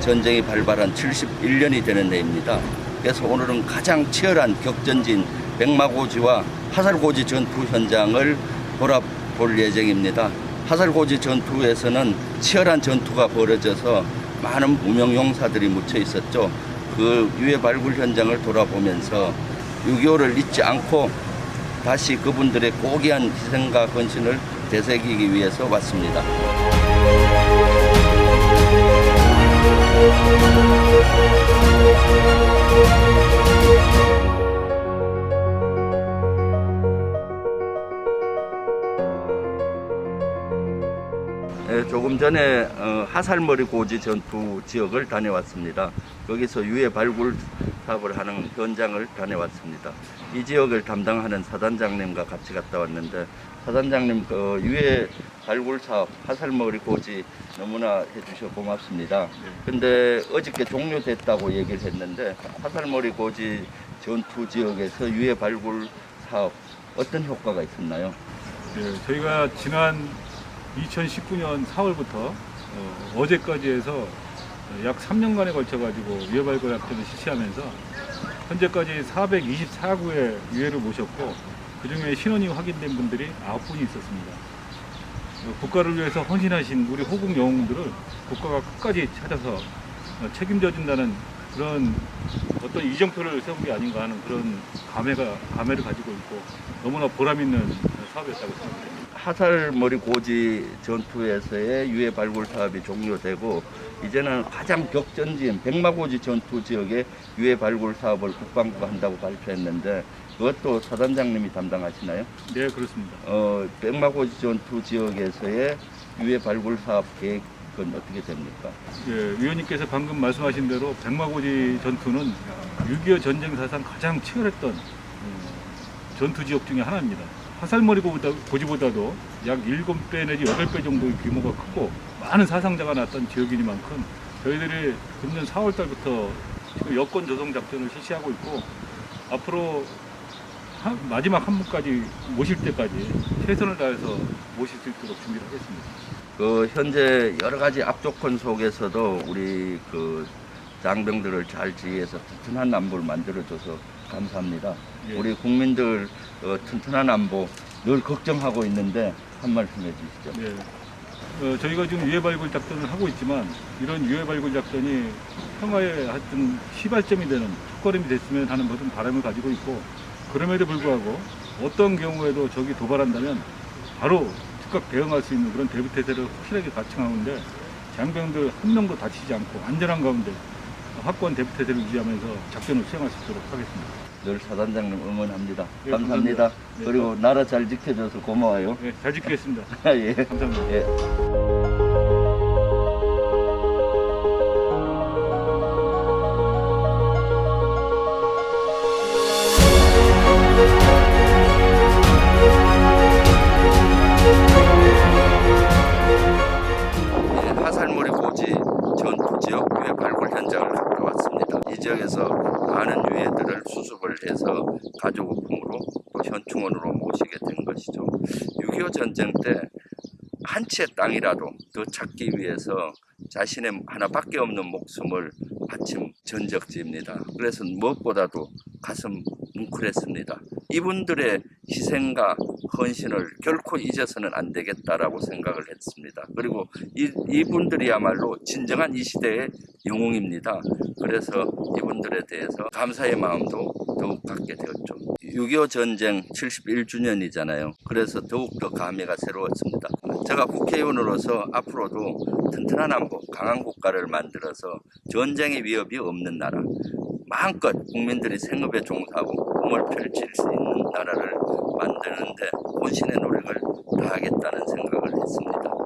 전쟁이 발발한 71년이 되는 해입니다. 그래서 오늘은 가장 치열한 격전지인 백마고지와 화살고지 전투 현장을 돌아볼 예정입니다. 화살고지 전투에서는 치열한 전투가 벌어져서 많은 무명 용사들이 묻혀 있었죠. 그 유해 발굴 현장을 돌아보면서 6.25를 잊지 않고 다시 그분들의 고귀한 희생과 헌신을 되새기기 위해서 왔습니다. 조금 전에 어, 하살머리 고지 전투 지역을 다녀왔습니다. 거기서 유해 발굴 사업을 하는 현장을 다녀왔습니다. 이 지역을 담당하는 사단장님과 같이 갔다 왔는데 사단장님 그 유해 발굴 사업 하살머리 고지 너무나 해주셔 고맙습니다. 근데 어저께 종료됐다고 얘기를 했는데 하살머리 고지 전투 지역에서 유해 발굴 사업 어떤 효과가 있었나요? 네, 저희가 지난 2019년 4월부터 어, 제까지 해서 약 3년간에 걸쳐가지고 유해 발굴 학교를 실시하면서 현재까지 424구의 유해를 모셨고 그 중에 신원이 확인된 분들이 9분이 있었습니다. 어, 국가를 위해서 헌신하신 우리 호국 영웅들을 국가가 끝까지 찾아서 어, 책임져 준다는 그런 어떤 이정표를 세운 게 아닌가 하는 그런 감회가 감회를 가지고 있고 너무나 보람 있는 사업이었다고 생각합니다. 하살머리 고지 전투에서의 유해 발굴 사업이 종료되고 이제는 가장 격전지인 백마고지 전투 지역의 유해 발굴 사업을 국방부가 한다고 발표했는데 그것도 사단장님이 담당하시나요? 네, 그렇습니다. 어, 백마고지 전투 지역에서의 유해 발굴 사업 계획은 어떻게 됩니까? 예, 위원님께서 방금 말씀하신 대로 백마고지 전투는 6.25 전쟁 사상 가장 치열했던 어, 전투 지역 중에 하나입니다. 화살머리 고보다- 고지보다도 약 7배 내지 8배 정도의 규모가 크고 많은 사상자가 났던 지역이니만큼 저희들이 금년 4월 달부터 지금 여권 조성 작전을 실시하고 있고 앞으로 한- 마지막 한 분까지 모실 때까지 최선을 다해서 모실 수 있도록 준비를 하겠습니다. 그 현재 여러 가지 압조건 속에서도 우리 그 장병들을 잘 지휘해서 튼튼한 안보를 만들어줘서 감사합니다. 예. 우리 국민들 어, 튼튼한 안보 늘 걱정하고 있는데 한 말씀 해주시죠. 네. 어, 저희가 지금 유해 발굴 작전을 하고 있지만 이런 유해 발굴 작전이 평화의 하여튼 시발점이 되는 첫걸음이 됐으면 하는 모든 바람을 가지고 있고 그럼에도 불구하고 어떤 경우에도 적이 도발한다면 바로 즉각 대응할 수 있는 그런 대비태세를 확실하게 갖춰가는데 장병들 한 명도 다치지 않고 안전한 가운데 확고한 대비태세를 유지하면서 작전을 수행할 수 있도록 하겠습니다. 늘 사단장님 응원합니다. 예, 감사합니다. 감사합니다. 네, 그리고 나라 잘 지켜줘서 고마워요. 네, 잘 지키겠습니다. 예. 감사합니다. 예. 많은 유해들을 수습을 해서 가족우품으로 또 현충원으로 모시게 된 것이죠. 6.25 전쟁 때 한 채 땅이라도 더 찾기 위해서 자신의 하나밖에 없는 목숨을 바친 전적지입니다. 그래서 무엇보다도 가슴 뭉클했습니다. 이분들의 희생과 헌신을 결코 잊어서는 안 되겠다라고 생각을 했습니다. 그리고 이, 이분들이야말로 진정한 이 시대의 영웅입니다. 그래서 이분들에 대해서 감사의 마음도 더욱 갖게 되었죠. 6.25 전쟁 71주년이잖아요. 그래서 더욱 더 감회가 새로웠습니다. 제가 국회의원으로서 앞으로도 튼튼한 안보, 강한 국가를 만들어서 전쟁의 위협이 없는 나라, 마음껏 국민들이 생업에 종사하고 꿈을 펼칠 수 있는 나라를 만드는데 본신의 노력을 다하겠다는 생각을 했습니다.